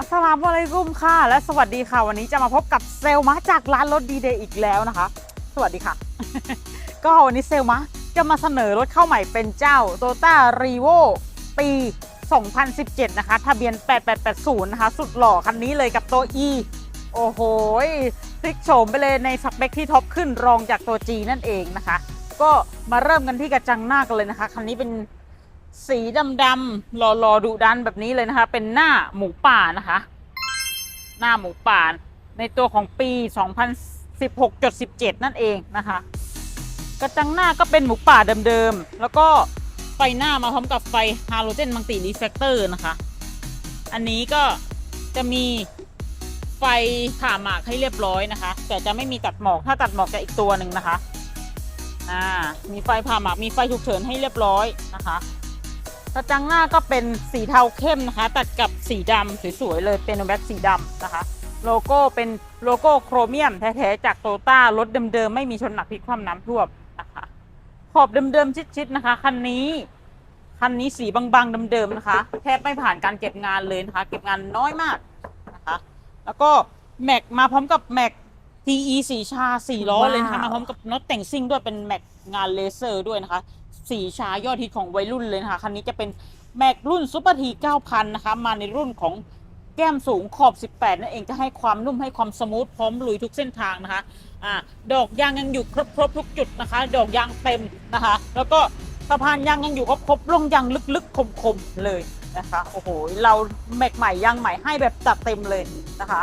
อัสลามุอะลัยกุมค่ะ และสวัสดีค่ะ วันนี้จะมาพบกับเซลมาจากร้านรถดีเดย์อีกแล้วนะคะ สวัสดีค่ะ ก็วันนี้เซลมาจะมาเสนอรถเข้าใหม่เป็นเจ้า t o y o t a r e v o ปี 2017 นะคะ ทะเบียน 8880 นะคะ สุดหล่อคันนี้เลยกับตัว E โอ้โหพลิกโฉมไปเลยในสเปคที่ท็อปขึ้นรองจากตัว G นั่นเองนะคะ ก็มาเริ่มกันที่กระจังหน้ากันเลยนะคะ คันนี้เป็น สีดำๆหล่อๆดุดันแบบนี้เลยนะคะ เป็นหน้าหมูป่านะคะ หน้าหมูป่าในตัวของปี 2016.17 นั่นเองนะคะ กระจังหน้าก็เป็นหมูป่าเดิมๆ แล้วก็ไฟหน้ามาพร้อมกับไฟฮาโลเจนมังติรีเฟกเตอร์นะคะ อันนี้ก็จะมีไฟผ่าหมากให้เรียบร้อยนะคะ แต่จะไม่มีตัดหมอกถ้าตัดหมอกจะอีกตัวหนึ่งนะคะ อ่า มีไฟผ่าหมากมีไฟฉุกเฉินให้เรียบร้อยนะคะ กระจังหน้าก็เป็นสีเทาเข้มนะคะ ตัดกับสีดำสวยๆเลยเป็นแบ็คสีดำนะคะ โลโก้เป็นโลโก้โครเมียมแท้ๆจากโตต้ารถเดิมๆไม่มีชนหนักพลิกคว่ำน้ำท่วมนะคะขอบเดิมๆชิดๆนะคะคันนี้คันนี้สีบางๆเดิมๆนะคะ แทบไม่ผ่านการเก็บงานเลยนะคะ เก็บงานน้อยมากนะคะ แล้วก็แม็กมาพร้อมกับแม็ก TE สีชาสี่ล้อเลยนะคะว้าวมาพร้อมกับน็อตแต่งซิ่งด้วยเป็นแม็กงานเลเซอร์ด้วยนะคะ สีชายอดฮิตของวัยรุ่นเลยนะคะ คันนี้จะเป็นแม็กรุ่นซูเปอร์ที9,000 นะคะ มาในรุ่นของแก้มสูงขอบ 18 นั่นเองจะให้ความนุ่มให้ความสมูทพร้อมลุยทุกเส้นทางนะคะอ่าดอกยางยังอยู่ครบครบทุกจุดนะคะ ดอกยางเต็มนะคะ แล้วก็สะพานยางยังอยู่ครบครบลงยางลึกๆคมๆเลยนะคะโอ้โหเราแม็กใหม่ยางใหม่ให้แบบจัดเต็มเลยนะคะ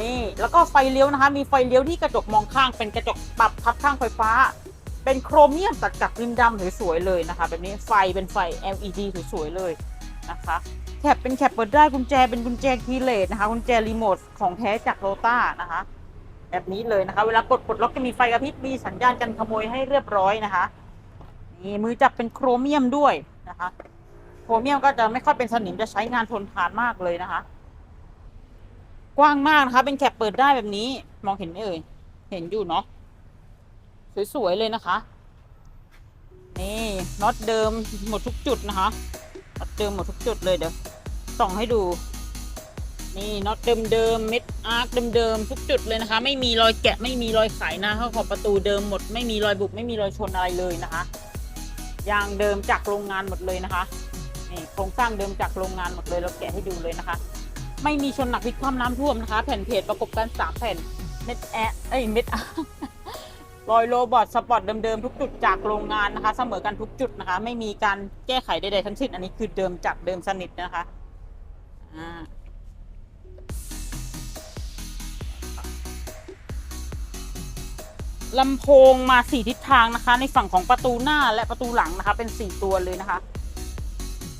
นี่แล้วก็ไฟเลี้ยวนะคะ มีไฟเลี้ยวที่กระจกมองข้างเป็นกระจกปรับพับข้างไฟฟ้า เป็นโครเมียมตัดกับริมดำสวยๆเลยนะคะ แบบนี้ไฟเป็นไฟ LED สวยๆเลยนะคะแคปเป็นแคปเปิดได้กุญแจเป็นกุญแจคีย์เลสนะคะกุญแจรีโมทของแท้จากโรต้านะคะ แบบนี้เลยนะคะ เวลากดปลดล็อกจะมีไฟกระพริบมีสัญญาณกันขโมยให้เรียบร้อยนะคะนี่มือจับเป็นโครเมียมด้วยนะคะ โครเมียมก็จะไม่ค่อยเป็นสนิมจะใช้งานทนทานมากเลยนะคะ กว้างมากนะคะ เป็นแคปเปิดได้แบบนี้ มองเห็นไหมเอ่ยเห็นอยู่เนาะ สวยๆเลยนะคะ นี่น็อตเดิมหมดทุกจุดนะคะน็อตเดิมหมดทุกจุดเลยเดี๋ยวส่องให้ดู นี่น็อตเดิมๆเม็ดอาร์คเดิมๆทุกจุดเลยนะคะ ไม่มีรอยแกะไม่มีรอยไขนะเข้าขอบประตูเดิมหมด ไม่มีรอยบุบไม่มีรอยชนอะไรเลยนะคะยางเดิมจากโรงงานหมดเลยนะคะนี่โครงสร้างเดิมจากโรงงานหมดเลยเราแกะให้ดูเลยนะคะ ไม่มีชนหนักพลิกคว่ำน้ำท่วมนะคะ แผ่นเพจประกบกันสามแผ่นเม็ดแอะเอ้ยเม็ดอะร อยโรบอทสปอร์ตเดิมๆทุกจุดจากโรงงานนะคะ เสมอกันทุกจุดนะคะ ไม่มีการแก้ไขใดๆทั้งสิ้นอันนี้คือเดิมจากเดิมสนิทนะคะอ่าลำโพงมาสี่ทิศทางนะคะ ในฝั่งของประตูหน้าและประตูหลังนะคะ เป็นสี่ตัวเลยนะคะ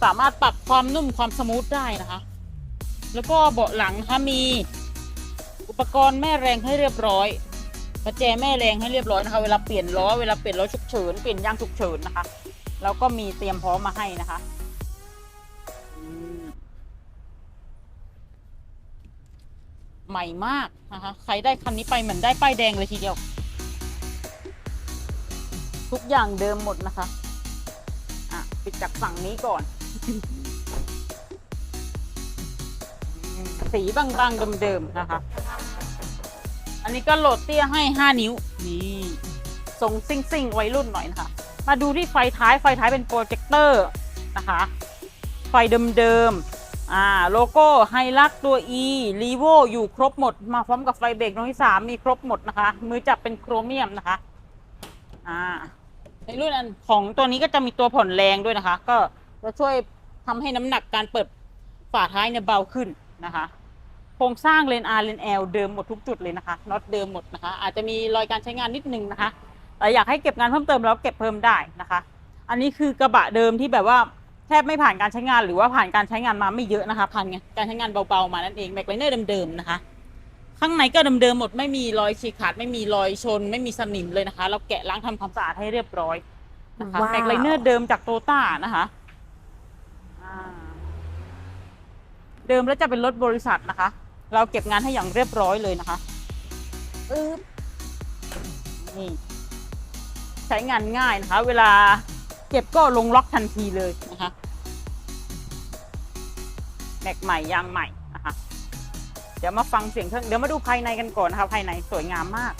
สามารถปรับความนุ่มความสมูทได้นะคะ แล้วก็เบาะหลังนะคะมีอุปกรณ์แม่แรงให้เรียบร้อย ประแจแม่แรงให้เรียบร้อยนะคะเวลาเปลี่ยนล้อเวลาเปลี่ยนล้อฉุกเฉินเปลี่ยนยางฉุกเฉินนะคะแล้วก็มีเตรียมพร้อมมาให้นะคะใหม่มากนะคะใครได้คันนี้ไปเหมือนได้ป้ายแดงเลยทีเดียว ทุกอย่างเดิมหมดนะคะอะปิดจากฝั่งนี้ก่อน สีบางๆเดิมๆนะคะ อันนี้ก็โหลดเตี้ยให้ 5 นิ้ว นี่ทรงซิ่งซิ่งๆวัยรุ่นหน่อยนะคะ มาดูที่ไฟท้ายไฟท้ายเป็นโปรเจคเตอร์นะคะ ไฟเดิมๆ อ่า โลโก้ไฮลักตัว E รีโวอยู่ครบหมด มาพร้อมกับไฟเบรกดวงที่ 3 มีครบหมดนะคะ มือจับเป็นโครเมียมนะคะ อ่า ในรุ่นอันของตัวนี้ก็จะมีตัวผ่อนแรงด้วยนะคะ ก็จะช่วยทำให้น้ำหนักการเปิดฝาท้ายเนี่ยเบาขึ้นนะคะ ครงสร้างเลน R เลน L เดิมหมดทุกจุดเลยนะคะน็อตเดิมหมดนะคะ อาจจะมีรอยการใช้งานนิดนึงนะคะแต่อยากให้เก็บงานเพิ่มเติมแล้วเก็บเพิ่มได้นะคะ อันนี้คือกระบะเดิมที่แบบว่าแทบไม่ผ่านการใช้งานหรือว่าผ่านการใช้งานมาไม่เยอะนะคะผ่านการใช้งานเบาๆมานั่นเองแม็กไลเนอร์เดิมๆนะคะ ข้างในก็เดิมๆหมดไม่มีรอยฉีกขาดไม่มีรอยชน ไม่มีสนิมเลยนะคะ เราแกะล้างทำความสะอาดให้เรียบร้อยนะคะว้าวแม็กไลเนอร์เดิมจากโตต้านะคะอ่าเดิมแล้วจะเป็นรถบริษัทนะคะ เราเก็บงานให้อย่างเรียบร้อยเลยนะคะอึ๊บนี่ใช้งานง่ายนะคะ เวลาเก็บก็ลงล็อกทันทีเลยนะคะแม็กใหม่ยางใหม่นะคะเดี๋ยวมาฟังเสียงเครื่องเดี๋ยวมาดูภายในกันก่อนนะคะภายในสวยงามมาก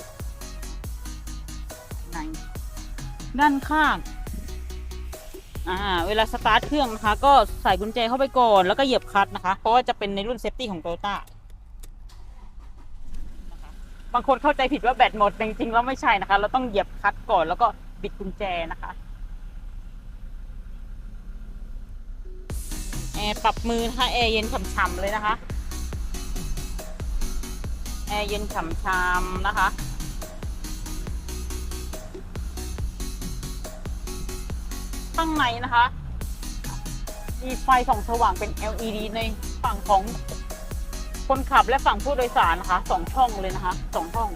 ในด้านข้างอ่าเวลาสตาร์ทเครื่องนะคะ ก็ใส่กุญแจเข้าไปก่อนแล้วก็เหยียบคลัตช์นะคะ เพราะว่าจะเป็นในรุ่นเซฟตี้ของโตโยต้านะคะ บางคนเข้าใจผิดว่าแบตหมดแต่จริงๆแล้วไม่ใช่นะคะ เราต้องเหยียบคลัตช์ก่อนแล้วก็บิดกุญแจนะคะแอร์ปรับมือนะคะแอร์เย็นฉ่ำๆเลยนะคะแอร์เย็นฉ่ำๆนะคะข้างในนะคะ มีไฟส่องสว่างเป็น LED ในฝั่งของ คนขับและฝั่งผู้โดยสารนะคะสองช่องเลยนะคะสองช่อง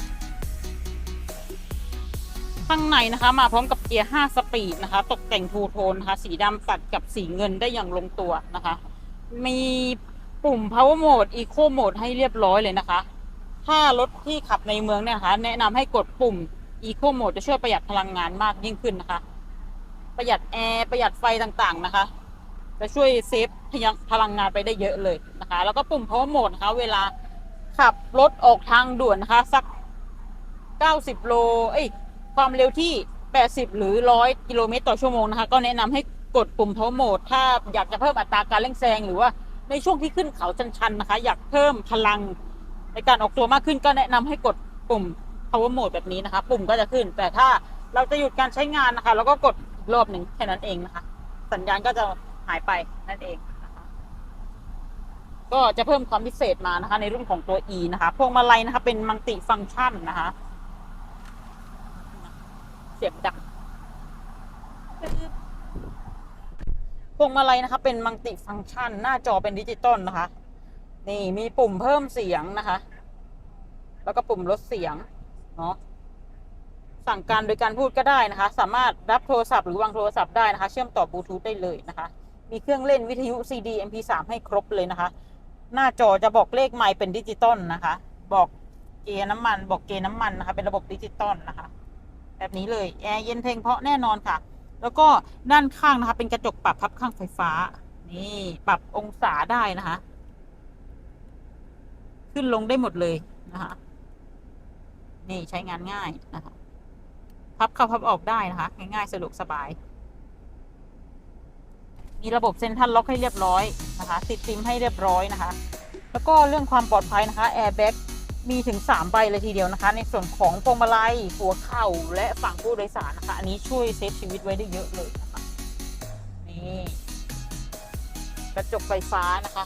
ข้างในนะคะ มาพร้อมกับเกียร์ 5 สปีดนะคะ ตกแต่งทูโทนนะคะ สีดำตัดกับสีเงินได้อย่างลงตัวนะคะ มีปุ่ม power mode eco mode ให้เรียบร้อยเลยนะคะ ถ้ารถที่ขับในเมืองเนี่ยนะคะ แนะนำให้กดปุ่ม eco mode จะช่วยประหยัดพลังงานมากยิ่งขึ้นนะคะ ประหยัดแอร์ประหยัดไฟต่างๆนะคะ จะช่วยเซฟพลังงานไปได้เยอะเลยนะคะ แล้วก็ปุ่ม power mode นะคะ เวลาขับรถออกทางด่วนนะคะ สัก 90 โล เอ้ย ความเร็วที่ 80 หรือ 100 กิโลเมตรต่อชั่วโมงนะคะ ก็แนะนำให้กดปุ่ม power mode ถ้าอยากจะเพิ่มอัตราการเร่งแซง หรือว่าในช่วงที่ขึ้นเขาชันๆนะคะ อยากเพิ่มพลังในการออกตัวมากขึ้นก็แนะนำให้กดปุ่ม power mode แบบนี้นะคะ ปุ่มก็จะขึ้น แต่ถ้าเราจะหยุดการใช้งานนะคะ แล้วก็กดรอบหนึ่งแค่นั้นเองนะคะ สัญญาณก็จะ หายไปนั่นเองนะคะก็จะเพิ่มความพิเศษมานะคะ ในรุ่นของตัว E นะคะ พวงมาลัยนะคะ เป็นมัลติฟังก์ชันนะคะ เสียงดังพวงมาลัยนะคะ เป็นมัลติฟังก์ชัน หน้าจอเป็นดิจิตอลนะคะ นี่มีปุ่มเพิ่มเสียงนะคะ แล้วก็ปุ่มลดเสียงเนาะสั่งการโดยการพูดก็ได้นะคะ สามารถรับโทรศัพท์หรือวางโทรศัพท์ได้นะคะ เชื่อมต่อบลูทูธได้เลยนะคะ มีเครื่องเล่นวิทยุ CD MP3 ให้ครบเลยนะคะ หน้าจอจะบอกเลขไมล์เป็นดิจิตอลนะคะ บอกเกียร์น้ำมันบอกเกียร์น้ำมันนะคะ เป็นระบบดิจิตอลนะคะ แบบนี้เลยแอร์เย็นเพลงเพราะแน่นอนค่ะ แล้วก็ด้านข้างนะคะ เป็นกระจกปรับพับข้างไฟฟ้า นี่ปรับองศาได้นะคะ ขึ้นลงได้หมดเลยนะคะ นี่ใช้งานง่ายนะคะ พับเข้าพับออกได้นะคะ ง่ายๆสะดวกสบาย มีระบบเซ็นทรัลล็อกให้เรียบร้อยนะคะติดซิมให้เรียบร้อยนะคะ แล้วก็เรื่องความปลอดภัยนะคะแอร์แบ็กมีถึง 3 ใบเลยทีเดียวนะคะ ในส่วนของพวงมาลัยหัวเข่าและฝั่งผู้โดยสารนะคะ อันนี้ช่วยเซฟชีวิตไว้ได้เยอะเลยนะคะนี่กระจกไฟฟ้านะคะ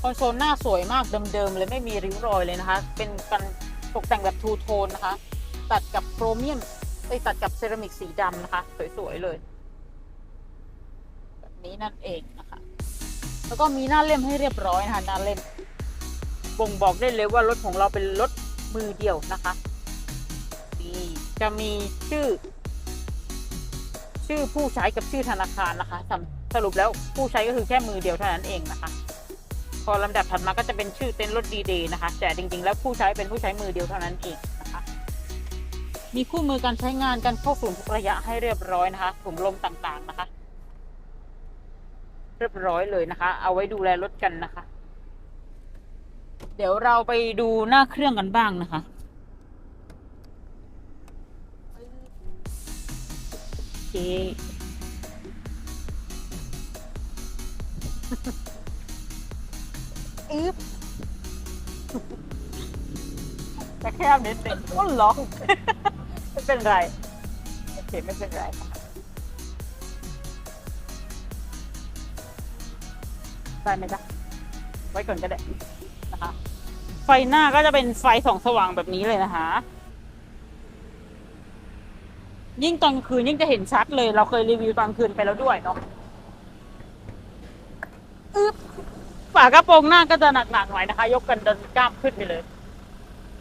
คอนโซลหน้าสวยมากเดิมๆเลยไม่มีริ้วรอยเลยนะคะ เป็นการตกแต่งแบบทูโทนนะคะ ตัดกับโครเมียมไปตัดกับเซรามิกสีดำนะคะ สวยๆเลย นี้นั่นเองนะคะ แล้วก็มีหน้าเล่มให้เรียบร้อยนะคะหน้าเล่มบ่งบอกได้เลยว่ารถของเราเป็นรถมือเดียวนะคะนี่จะมีชื่อ ชื่อผู้ใช้กับชื่อธนาคารนะคะสสรุปแล้วผู้ใช้ก็คือแค่มือเดียวเท่านั้นเองนะคะ พอลำดับถัดมาก็จะเป็นชื่อเต็นท์รถดีเดย์นะคะ แต่จริงๆ แล้วผู้ใช้เป็นผู้ใช้มือเดียวเท่านั้นเองนะคะ มีคู่มือการใช้งานการเข้าศูนย์ทุกระยะให้เรียบร้อยนะคะถุงลมต่างๆนะคะ เรียบร้อยเลยนะคะ เอาไว้ดูแลรถกันนะคะ เดี๋ยวเราไปดูหน้าเครื่องกันบ้างนะคะโอเคอึ๊บจะแคบนิดนึงก็ล็อกไม่เป็นไร โอเค ไม่เป็นไรค่ะ ได้ไหมจ๊ะ ไว้ก่อนก็ได้นะคะ ไฟหน้าก็จะเป็นไฟส่องสว่างแบบนี้เลยนะคะ ยิ่งตอนคืนยิ่งจะเห็นชัดเลย เราเคยรีวิวตอนคืนไปแล้วด้วยเนาะอึ๊บฝากระโปรงหน้าก็จะหนักๆหน่อยนะคะ ยกกันจนกล้ามขึ้นไปเลย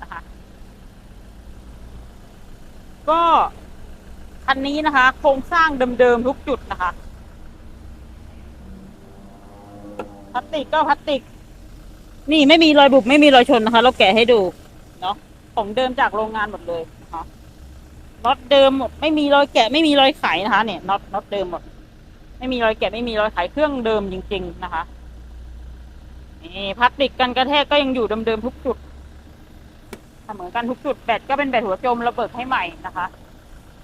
นะคะ ก็คันนี้นะคะ โครงสร้างเดิมๆทุกจุดนะคะ พลาสติกก็พลาสติก นี่ไม่มีรอยบุบไม่มีรอยชนนะคะ เราแกะให้ดูเนาะของเดิมจากโรงงานหมดเลยนะคะน็อตเดิมหมดไม่มีรอยแกะไม่มีรอยไขนะคะ เนี่ยน็อตน็อตเดิมหมด ไม่มีรอยแกะไม่มีรอยไขเครื่องเดิมจริง ๆนะคะนี่พลาสติกกันกระแทกก็ยังอยู่เดิมๆทุกจุดเหมือนกันทุกจุดแบตก็เป็นแบตหัวจมระเบิดให้ใหม่นะคะ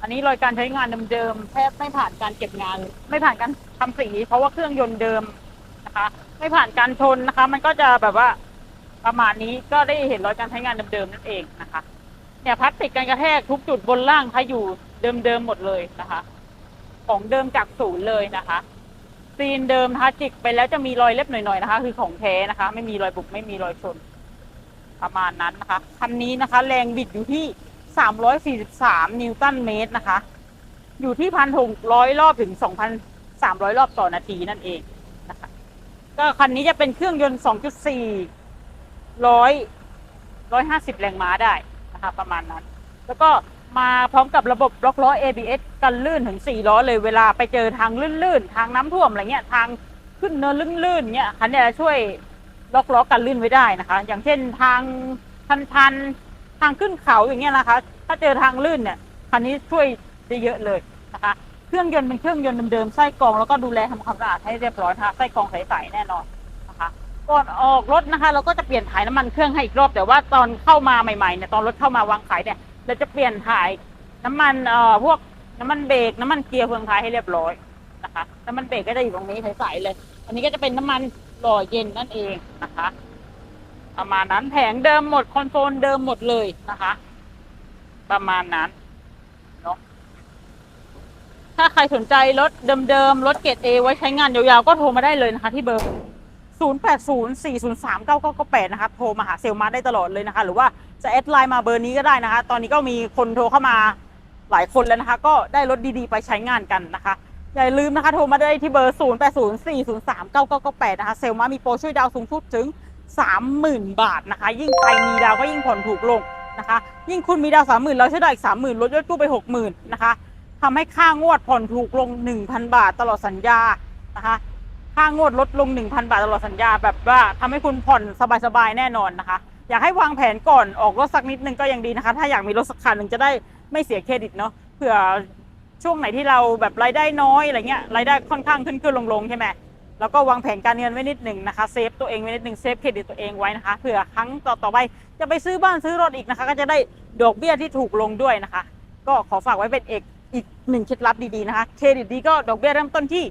อันนี้รอยการใช้งานเดิมๆแทบไม่ผ่านการเก็บงาน ไม่ผ่านการทำสีเพราะว่าเครื่องยนต์เดิมนะคะ ไม่ผ่านการชนนะคะ มันก็จะแบบว่าประมาณนี้ก็ได้เห็นรอยการใช้งานเดิมๆนั่นเองนะคะ เนี่ยพลาสติกกันกระแทกทุกจุดบนล่างค่ะอยู่เดิมๆหมดเลยนะคะ ของเดิมจากศูนย์เลยนะคะซีนเดิมนะคะจิกไปแล้วจะมีรอยเล็บหน่อยๆนะคะ คือของแท้นะคะ ไม่มีรอยบุกไม่มีรอยชน ประมาณนั้นนะคะคันนี้นะคะ แรงบิดอยู่ที่ 343 นิวตันเมตรนะคะ อยู่ที่พันหกร้อยรอบถึง 2,300 รอบต่อนาทีนั่นเอง ก็คันนี้จะเป็นเครื่องยนต์ 2.4 ร้อยร้อยห้าสิบแรงม้าได้นะคะประมาณนั้น แล้วก็มาพร้อมกับระบบล็อกล้อ ABS กันลื่นถึง 4 ล้อเลยเวลาไปเจอทางลื่นๆ ทางน้ำท่วมอะไรเงี้ยทางขึ้นเนินลื่นๆเงี้ยคันนี้จะช่วยล็อกล้อกันลื่นไว้ได้นะคะ อย่างเช่นทางชันๆทางขึ้นเขาอย่างเงี้ยนะคะ ถ้าเจอทางลื่นเนี่ยคันนี้ช่วยได้เยอะเลยนะคะ เครื่องยนต์เป็นเครื่องยนต์เดิมๆไส้กรองแล้วก็ดูแลทำความสะอาดให้เรียบร้อยนะคะไส้กรองใสๆแน่นอนนะคะก่อนออกรถนะคะ เราก็จะเปลี่ยนถ่ายน้ำมันเครื่องให้อีกรอบแต่ว่าตอนเข้ามาใหม่ๆเนี่ยตอนรถเข้ามาวางขายเนี่ยเราจะเปลี่ยนถ่ายน้ำมันเอ่อพวกน้ำมันเบรกน้ำมันเกียร์เฟืองท้ายให้เรียบร้อยนะคะน้ำมันเบรกก็จะอยู่ตรงนี้ใสๆเลย อันนี้ก็จะเป็นน้ำมันหล่อเย็นนั่นเองนะคะประมาณนั้นแผงเดิมหมดคอนโซลเดิมหมดเลยนะคะ ประมาณนั้น ถ้าใครสนใจรถเดิมๆ รถเกรดเอไว้ใช้งานยาวๆ ก็โทรมาได้เลยนะคะที่เบอร์ 0804039998 นะคะโทรมาหาเซลมาได้ตลอดเลยนะคะ หรือว่าจะแอดไลน์มาเบอร์นี้ก็ได้นะคะ ตอนนี้ก็มีคนโทรเข้ามาหลายคนแล้วนะคะ ก็ได้รถดีๆ ไปใช้งานกันนะคะอย่าลืมนะคะโทรมาได้ที่เบอร์ 0804039998 นะคะ เซลมามีโปรช่วยดาวสูงสุดถึง 30,000 บาทนะคะ ยิ่งใครมีดาวก็ยิ่งผ่อนถูกลงนะคะ ยิ่งคุณมีดาว 30,000 เราช่วยดาวอีก 30,000ลดยอดกู้ไป 60,000 นะคะ ทำให้ค่างวดผ่อนถูกลง 1,000 บาทตลอดสัญญานะคะค่างวดลดลง 1,000 บาทตลอดสัญญา แบบว่าทำให้คุณผ่อนสบายๆแน่นอนนะคะ อยากให้วางแผนก่อนออกรถสักนิดนึงก็ยังดีนะคะ ถ้าอยากมีรถสักคันหนึ่งจะได้ไม่เสียเครดิตเนาะเผื่อช่วงไหนที่เราแบบรายได้น้อยอะไรเงี้ยรายได้ค่อนข้างขึ้นขึ้นลงลงๆใช่ไหมแล้วก็วางแผนการเงินไว้นิดหนึ่งนะคะเซฟตัวเองไว้นิดหนึ่งเซฟเครดิตตัวเองไว้นะคะเผื่อครั้งต่อต่อไปจะไปซื้อบ้านซื้อรถอีกนะคะ ก็จะได้ดอกเบี้ยที่ถูกลงด้วยนะคะ ก็ขอฝากไว้เป็นเอก อีกหนึ่งเคล็ดลับดีๆนะคะ เครดิตดีก็ดอกเบี้ยเริ่มต้นที่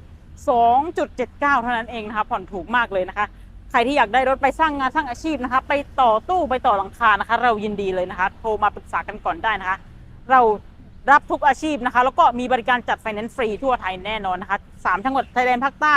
2.79 เท่านั้นเองนะคะ ผ่อนถูกมากเลยนะคะ ใครที่อยากได้รถไปสร้างงานสร้างอาชีพนะคะ ไปต่อตู้ไปต่อหลังคานะคะ เรายินดีเลยนะคะ โทรมาปรึกษากันก่อนได้นะคะ เรารับทุกอาชีพนะคะ แล้วก็มีบริการจัดไฟแนนซ์ฟรีทั่วไทยแน่นอนนะคะสามจังหวัดชายแดนภาคใต้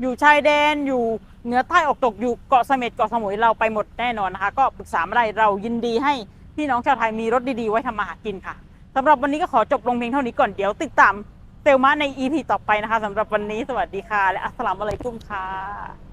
อยู่ชายแดนอยู่เหนือใต้ออกตกอยู่เกาะเสม็ดเกาะสมุยเราไปหมดแน่นอนนะคะ ก็ปรึกษามาได้เรายินดีให้พี่น้องชาวไทยมีรถดีๆ ไว้ทำมาหากินค่ะ สำหรับวันนี้ก็ขอจบลงเพียงเท่านี้ก่อนเดี๋ยวติดตามเซลมาใน EP ต่อไปนะคะสำหรับวันนี้สวัสดีค่ะ และอัสสลามุอะลัยกุมค่ะ